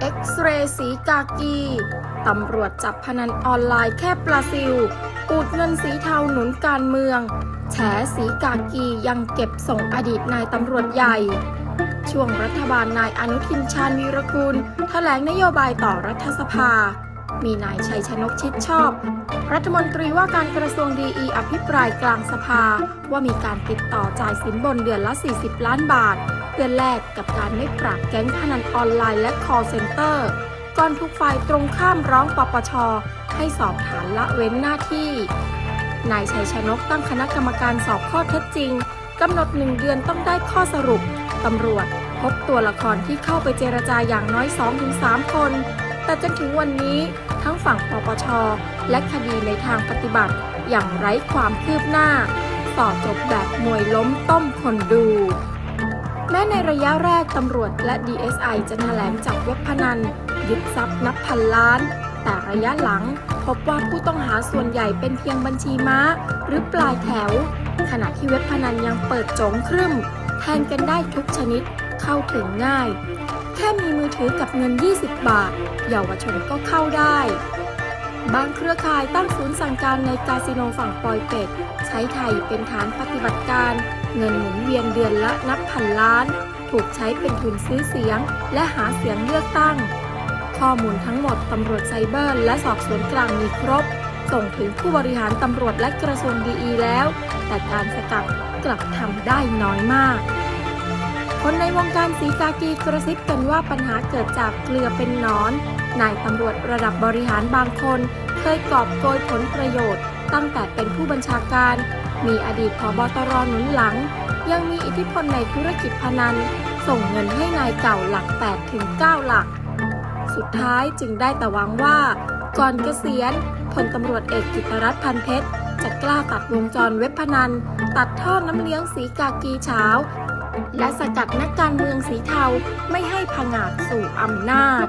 เอ็กซเรย์สีกากี ตำรวจจับพนันออนไลน์แค่บราซิลปูดเงินสีเทาหนุนการเมือง แฉสีกากียังเก็บส่งอดีตนายตำรวจใหญ่ ช่วงรัฐบาลนายอนุทินชาญวีรกูลแถลงนโยบายต่อรัฐสภา มีนายชัยชนกชิดชอบ รัฐมนตรีว่าการกระทรวงดีอีอภิปรายกลางสภา ว่ามีการติดต่อจ่ายสินบนเดือนละ 40 ล้านบาท เพื่อแลกกับการไม่ปราบแก๊งพนันออนไลน์และ call center ก่อนทุกฝ่ายตรงข้ามร้องปปช ให้สอบฐานละเว้นหน้าที่นายชัยชนกตั้งคณะกรรมการสอบข้อเท็จจริงกำหนดหนึ่งเดือนต้องได้ข้อสรุปตำรวจพบตัวละครที่เข้าไปเจรจาอย่างน้อย 2-3 คน แต่จนถึงวันนี้ ทั้งฝั่งปปช และคดีในทางปฏิบัติ อย่างไร้ความคืบหน้า ต่อจบแบบมวยล้มต้มคนดู แม้ในระยะแรกตำรวจและ DSI จะแถลงจับเว็บพนัน ยึดทรัพย์นับพันล้าน แต่ระยะหลังพบว่าผู้ต้องหาส่วนใหญ่เป็นเพียงบัญชีม้า หรือปลายแถว ขณะที่เว็บพนันยังเปิดโจงครึ่ม แทนกันได้ทุกชนิดเข้าถึงง่าย แค่มีมือถือกับเงิน 20 บาท เยาวชนก็เข้าได้ บางเครือข่ายตั้งศูนย์สั่งการในคาสิโนฝั่งปอยเป็ด ใช้ไทยเป็นฐานปฏิบัติการ เงินหมุนเวียนเดือนละนับพันล้าน ถูกใช้เป็นทุนซื้อเสียง และหาเสียงเลือกตั้ง ข้อมูลทั้งหมดตำรวจไซเบอร์และสอบสวนกลางมีครบ ส่งถึงผู้บริหารตำรวจและกระทรวงดีอีแล้ว แต่การสกัดกลับทำได้น้อยมาก คนในวงการสีกากีกระซิบกันว่าปัญหาเกิดจากเกลือเป็นนอน นายตำรวจระดับบริหารบางคน เคยกอบโกยผลประโยชน์ ตั้งแต่เป็นผู้บัญชาการ มีอดีตผบตรหนุนหลัง ยังมีอิทธิพลในธุรกิจพนัน ส่งเงินให้นายเก่าหลัก 8 ถึง 9 หลัก สุดท้ายจึงได้แต่หวังว่า ก่อนเกษียณพลตำรวจเอกกิตรัตน์พันเพชรจะกล้าตัดวงจรเว็บพนัน ตัดท่อน้ำเลี้ยงสีกากีเช้า และสกัดนักการเมืองสีเทาไม่ให้ผงาดสู่อำนาจ